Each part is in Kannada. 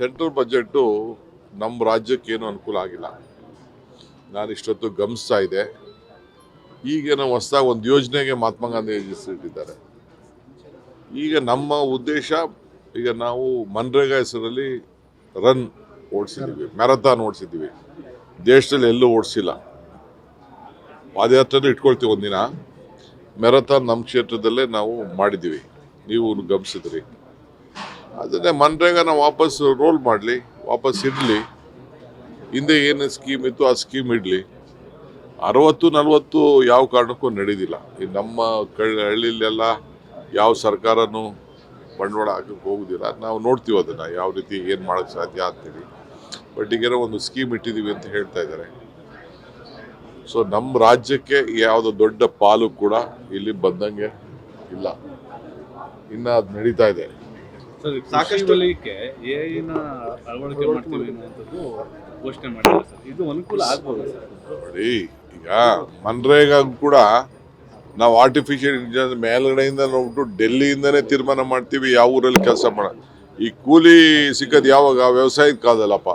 ಸೆಂಟ್ರಲ್ ಬಜೆಟ್ಟು ನಮ್ಮ ರಾಜ್ಯಕ್ಕೆ ಏನು ಅನುಕೂಲ ಆಗಿಲ್ಲ. ನಾನು ಇಷ್ಟೊತ್ತು ಗಮನಿಸ್ತಾ ಇದೆ ಈಗ ನಾವು ಹೊಸದಾಗಿ ಒಂದು ಯೋಜನೆಗೆ ಮಹಾತ್ಮ ಗಾಂಧಿ ಹೆಸರಿಟ್ಟಿದ್ದಾರೆ. ಈಗ ನಮ್ಮ ಉದ್ದೇಶ, ಈಗ ನಾವು ಮನ್ರೇಗಾ ಹೆಸರಲ್ಲಿ ರನ್ ಓಡಿಸಿದ್ದೀವಿ, ಮ್ಯಾರಥಾನ್ ಓಡಿಸಿದ್ದೀವಿ. ದೇಶದಲ್ಲಿ ಎಲ್ಲೂ ಓಡಿಸಿಲ್ಲ. ಪಾದಯಾತ್ರೆ ಇಟ್ಕೊಳ್ತೀವಿ ಒಂದಿನ. ಮ್ಯಾರಥಾನ್ ನಮ್ಮ ಕ್ಷೇತ್ರದಲ್ಲೇ ನಾವು ಮಾಡಿದ್ದೀವಿ. ನೀವು ಗಮನಿಸಿದ್ರಿ ಅದನ್ನೇ ಮನ್ರೇಗಾನ ವಾಪಸ್ ರೋಲ್ ಮಾಡಲಿ, ವಾಪಸ್ ಇಡಲಿ. ಹಿಂದೆ ಏನು ಸ್ಕೀಮ್ ಇತ್ತು, ಆ ಸ್ಕೀಮ್ ಇಡಲಿ. ಅರವತ್ತು, ನಲವತ್ತು ಯಾವ ಕಾರಣಕ್ಕೂ ನಡೀದಿಲ್ಲ. ಈ ನಮ್ಮ ಹಳ್ಳಿಲೆಲ್ಲ ಯಾವ ಸರ್ಕಾರನೂ ಬಂಡವಾಳ ಹಾಕಕ್ಕೆ ಹೋಗೋದಿಲ್ಲ. ನಾವು ನೋಡ್ತೀವಿ ಅದನ್ನು, ಯಾವ ರೀತಿ ಏನು ಮಾಡೋಕ್ಕೆ ಸಾಧ್ಯ ಆಗ್ತೀವಿ ಬಟ್ ಈಗೇನೋ ಒಂದು ಸ್ಕೀಮ್ ಇಟ್ಟಿದ್ದೀವಿ ಅಂತ ಹೇಳ್ತಾ ಇದ್ದಾರೆ ಸೊ ನಮ್ಮ ರಾಜ್ಯಕ್ಕೆ ಯಾವುದೋ ದೊಡ್ಡ ಪಾಲು ಕೂಡ ಇಲ್ಲಿ ಬಂದಂಗೆ ಇಲ್ಲ. ಇನ್ನು ಅದು ನಡೀತಾ ಇದೆ. ಸಾಕಷ್ಟು ವಲಯಕ್ಕೆ ಎಐನ ಅಳವಡಿಕೆ ಮಾಡ್ತೀವಿ ಅನ್ನುವಂಥದ್ದು ಘೋಷಣೆ ಮಾಡಿದ್ದಾರೆ ಸರ್. ಇದು ಅನುಕೂಲ ಆಗ್ಬೋದು ಸರ್? ನೋಡಿ ಈಗ ಮನ್ರೇಗಾ ಕೂಡ ನಾವು ಆರ್ಟಿಫಿಷಿಯಲ್ ಇಂಟೆಲಿಜೆನ್ಸ್ ಮೇಲ್ಗಡೆಯಿಂದ ನೋಡ್ಬಿಟ್ಟು ಡೆಲ್ಲಿಯಿಂದನೇ ತೀರ್ಮಾನ ಮಾಡ್ತೀವಿ ಯಾವ ಊರಲ್ಲಿ ಕೆಲಸ ಮಾಡ ಈ ಕೂಲಿ ಸಿಕ್ಕೋದು ಯಾವಾಗ? ವ್ಯವಸಾಯದ ಕಾಲದಲ್ಲಪ್ಪ.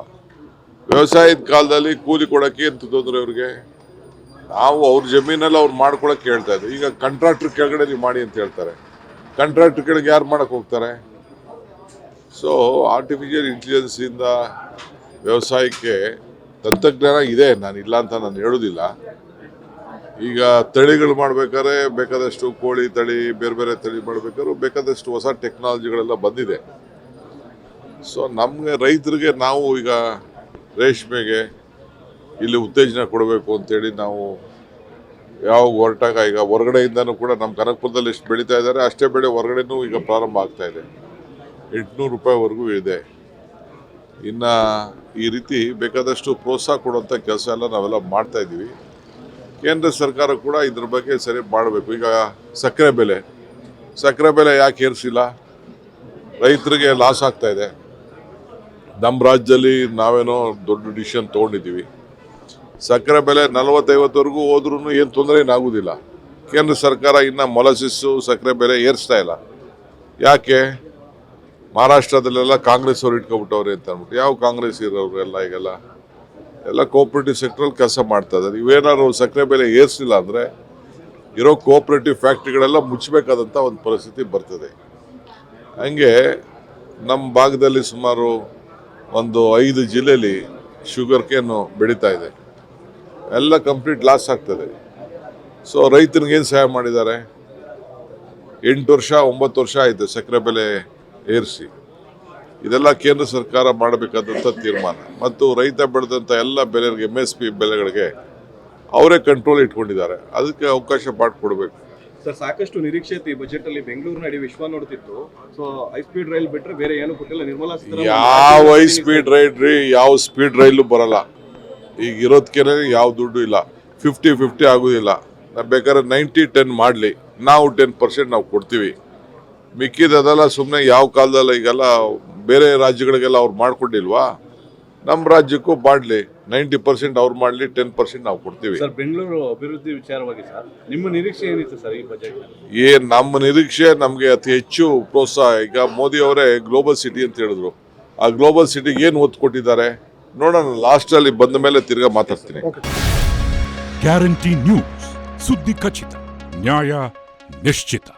ವ್ಯವಸಾಯದ ಕಾಲದಲ್ಲಿ ಕೂಲಿ ಕೊಡೋಕ್ಕೆ ಅಂತ ತೊಂದರೆ ಅವ್ರಿಗೆ ನಾವು ಅವ್ರ ಜಮೀನಲ್ಲಿ ಅವ್ರು ಮಾಡ್ಕೊಳಕ್ಕೆ ಹೇಳ್ತಾ ಇದ್ದೀವಿ ಈಗ ಕಂಟ್ರಾಕ್ಟ್ರ್ ಕೆಳಗಡೆ ನೀವು ಮಾಡಿ ಅಂತ ಹೇಳ್ತಾರೆ. ಕಂಟ್ರಾಕ್ಟ್ರ್ ಕೆಳಗೆ ಯಾರು ಮಾಡಕ್ಕೆ ಹೋಗ್ತಾರೆ? ಸೊ ಆರ್ಟಿಫಿಷಿಯಲ್ ಇಂಟೆಲಿಜೆನ್ಸಿಂದ ವ್ಯವಸಾಯಕ್ಕೆ ತಂತ್ರಜ್ಞಾನ ಇದೆ. ನಾನು ಇಲ್ಲ ಅಂತ ನಾನು ಹೇಳೋದಿಲ್ಲ. ಈಗ ತಳಿಗಳು ಮಾಡ್ಬೇಕಾದ್ರೆ ಬೇಕಾದಷ್ಟು ಕೋಳಿ ತಳಿ, ಬೇರೆ ಬೇರೆ ತಳಿ ಮಾಡ್ಬೇಕಾದ್ರೆ ಬೇಕಾದಷ್ಟು ಹೊಸ ಟೆಕ್ನಾಲಜಿಗಳೆಲ್ಲ ಬಂದಿದೆ. ಸೊ ನಮಗೆ ರೈತರಿಗೆ ನಾವು ಈಗ ರೇಷ್ಮೆಗೆ ಇಲ್ಲಿ ಉತ್ತೇಜನ ಕೊಡಬೇಕು ಅಂತೇಳಿ ನಾವು ಯಾವ ಹೊರಟಾಗ ಈಗ ಹೊರಗಡೆಯಿಂದನೂ ಕೂಡ ನಮ್ಮ ಕನಕಪುರದಲ್ಲಿ ಎಷ್ಟು ಬೆಳೀತಾ ಇದ್ದಾರೆ, ಅಷ್ಟೇ ಬೆಳೆ ಹೊರಗಡೆನೂ ಈಗ ಪ್ರಾರಂಭ ಆಗ್ತಾ ಇದೆ. ಎಂಟುನೂರು ರೂಪಾಯಿವರೆಗೂ ಇದೆ. ಇನ್ನು ಈ ರೀತಿ ಬೇಕಾದಷ್ಟು ಪ್ರೋತ್ಸಾಹ ಕೊಡುವಂಥ ಕೆಲಸ ಎಲ್ಲ ನಾವೆಲ್ಲ ಮಾಡ್ತಾ ಇದ್ದೀವಿ. ಕೇಂದ್ರ ಸರ್ಕಾರ ಕೂಡ ಇದ್ರ ಬಗ್ಗೆ ಸರಿ ಮಾಡಬೇಕು. ಈಗ ಸಕ್ಕರೆ ಬೆಲೆ. ಸಕ್ಕರೆ ಬೆಲೆ ಯಾಕೆ ಏರಿಸಿಲ್ಲ? ರೈತರಿಗೆ ಲಾಸ್ ಆಗ್ತಾ ಇದೆ. ನಮ್ಮ ರಾಜ್ಯದಲ್ಲಿ ನಾವೇನೋ ದೊಡ್ಡ ಡಿಸಿಷನ್ ತೊಗೊಂಡಿದ್ದೀವಿ. ಸಕ್ಕರೆ ಬೆಲೆ ನಲವತ್ತೈವತ್ತವರೆಗೂ ಹೋದ್ರೂ ಏನು ತೊಂದರೆ ಏನಾಗೋದಿಲ್ಲ ಕೇಂದ್ರ ಸರ್ಕಾರ ಇನ್ನು ಮೊಲಸಿಸ್ಸು ಸಕ್ಕರೆ ಬೆಲೆ ಏರಿಸ್ತಾ ಇಲ್ಲ. ಯಾಕೆ? ಮಹಾರಾಷ್ಟ್ರದಲ್ಲೆಲ್ಲ ಕಾಂಗ್ರೆಸ್ ಅವ್ರು ಇಟ್ಕೊಬಿಟ್ಟವ್ರೆ ಅಂತ ಅಂದ್ಬಿಟ್ಟು, ಯಾವ ಕಾಂಗ್ರೆಸ್ ಇರೋರು ಎಲ್ಲ ಈಗೆಲ್ಲ? ಎಲ್ಲ ಕೋಆಪರೇಟಿವ್ ಸೆಕ್ಟ್ರಲ್ಲಿ ಕೆಲಸ ಮಾಡ್ತಾ ಇದ್ದಾರೆ. ಇವೇನಾದ್ರು ಸಕ್ಕರೆ ಬೆಲೆ ಏರಿಸಿಲ್ಲ ಅಂದರೆ ಇರೋ ಕೋಆಪರೇಟಿವ್ ಫ್ಯಾಕ್ಟ್ರಿಗಳೆಲ್ಲ ಮುಚ್ಚಬೇಕಾದಂಥ ಒಂದು ಪರಿಸ್ಥಿತಿ ಬರ್ತದೆ. ಹಂಗೆ ನಮ್ಮ ಭಾಗದಲ್ಲಿ ಸುಮಾರು ಒಂದು ಐದು ಜಿಲ್ಲೆಯಲ್ಲಿ ಶುಗರ್ ಕೇನು ಬೆಳೀತಾ ಇದೆ. ಎಲ್ಲ ಕಂಪ್ಲೀಟ್ ಲಾಸ್ ಆಗ್ತದೆ. ಸೊ ರೈತನಿಗೇನು ಸಹಾಯ ಮಾಡಿದ್ದಾರೆ? ಎಂಟು ವರ್ಷ, ಒಂಬತ್ತು ವರ್ಷ ಆಯಿತು ಸಕ್ಕರೆ ಬೆಲೆ ಏರಿಸಿ. ಇದೆಲ್ಲ ಕೇಂದ್ರ ಸರ್ಕಾರ ಮಾಡಬೇಕಾದಂಥ ತೀರ್ಮಾನ. ಮತ್ತು ರೈತ ಬೆಳೆದಂಥ ಎಲ್ಲ ಬೆಲೆಗಳಿಗೆ ಎಂ ಎಸ್ ಪಿ ಬೆಲೆಗಳಿಗೆ ಅವರೇ ಕಂಟ್ರೋಲ್ ಇಟ್ಕೊಂಡಿದ್ದಾರೆ. ಅದಕ್ಕೆ ಅವಕಾಶ ಮಾಡಿಕೊಡ್ಬೇಕು. ಸರ್ ಸಾಕಷ್ಟು ನಿರೀಕ್ಷೆ ಈ ಬಜೆಟ್ ಅಲ್ಲಿ ಬೆಂಗಳೂರು ನಡಿ ವಿಶ್ವ ನೋಡ್ತಿತ್ತು. ಸೊ ಹೈ ಸ್ಪೀಡ್ ರೈಲ್ ಬಿಟ್ಟರೆ ಬೇರೆ ಏನು ಕೊಟ್ಟಿಲ್ಲ. ನಿರ್ಮಲಾ ಯಾವ ಹೈ ಸ್ಪೀಡ್ ರೈಲ್ ರೀ ಯಾವ ಸ್ಪೀಡ್ ರೈಲು ಬರಲ್ಲ. ಈಗ ಇರೋದಕ್ಕೆ ಯಾವ ದುಡ್ಡು ಇಲ್ಲ. ಫಿಫ್ಟಿ ಫಿಫ್ಟಿ ಆಗೋದಿಲ್ಲ. ನಾವು ಬೇಕಾದ್ರೆ ನೈಂಟಿ ಟೆನ್ ಮಾಡಲಿ. ನಾವು ಟೆನ್ ಪರ್ಸೆಂಟ್ ನಾವು ಕೊಡ್ತೀವಿ. ಮಿಕ್ಕಿದದೆಲ್ಲ ಸುಮ್ಮನೆ ಯಾವ ಕಾಲದಲ್ಲ ಈಗೆಲ್ಲ ಬೇರೆ ರಾಜ್ಯಗಳಿಗೆಲ್ಲ ಅವ್ರು ಮಾಡಿಕೊಂಡಿಲ್ವಾ? ನಮ್ಮ ರಾಜ್ಯಕ್ಕೂ ಮಾಡಲಿ. ನೈಂಟಿ ಪರ್ಸೆಂಟ್ ಅವ್ರು ಮಾಡಲಿ ಟೆನ್ ಪರ್ಸೆಂಟ್ ನಾವು ಕೊಡ್ತೀವಿ. ಸರ್ ಬೆಂಗಳೂರು ಅಭಿವೃದ್ಧಿ ವಿಚಾರವಾಗಿ ಸರ್ ನಿಮ್ಮ ನಿರೀಕ್ಷೆ ಏನಿತ್ತು ಸರ್ ಈ ಬಜೆಟ್ ಏ ನಮ್ಮ ನಿರೀಕ್ಷೆ ನಮಗೆ ಅತಿ ಹೆಚ್ಚು ಪ್ರೋತ್ಸಾಹ. ಈಗ ಮೋದಿ ಅವರೇ ಗ್ಲೋಬಲ್ ಸಿಟಿ ಅಂತ ಹೇಳಿದ್ರು. ಆ ಗ್ಲೋಬಲ್ ಸಿಟಿಗೆ ಏನು ಒತ್ತು ಕೊಟ್ಟಿದ್ದಾರೆ? ನೋಡೋಣ ಲಾಸ್ಟಲ್ಲಿ ಬಂದ ಮೇಲೆ ತಿರ್ಗಾ ಮಾತಾಡ್ತೀನಿ. ಗ್ಯಾರಂಟಿ ನ್ಯೂಸ್ ಸುದ್ದಿ ಖಚಿತ ನ್ಯಾಯ ನಿಶ್ಚಿತ.